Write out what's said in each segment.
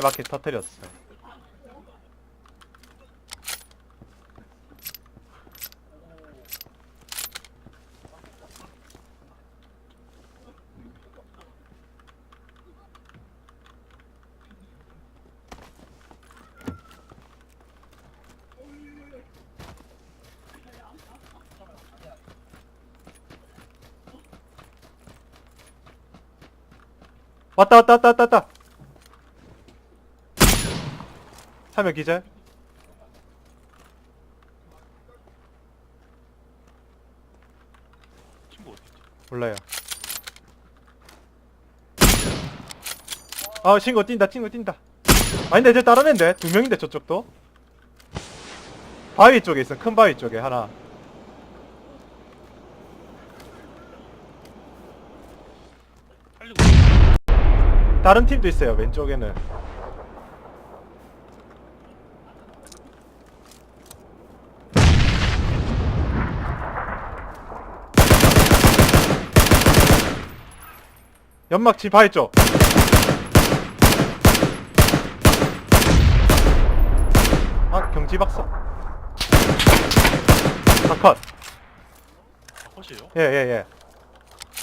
바퀴 터뜨렸어요. 왔다 왔다 왔다 왔다 왔다 화면 기절. 친구 어디 있지? 몰라요. 아 친구 뛴다 친구 뛴다. 아닌데 쟤 다른 애인데? 두 명인데 저쪽도? 바위 쪽에 있어. 큰 바위 쪽에 하나. 살리고. 다른 팀도 있어요 왼쪽에는 연막 집 바위 쪽 아, 경지 박사. 다 컷. 다 컷이에요? 예, 예, 예.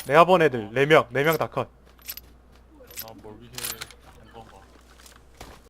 내가 본 애들 4명, 4명 다 컷. 아 멀리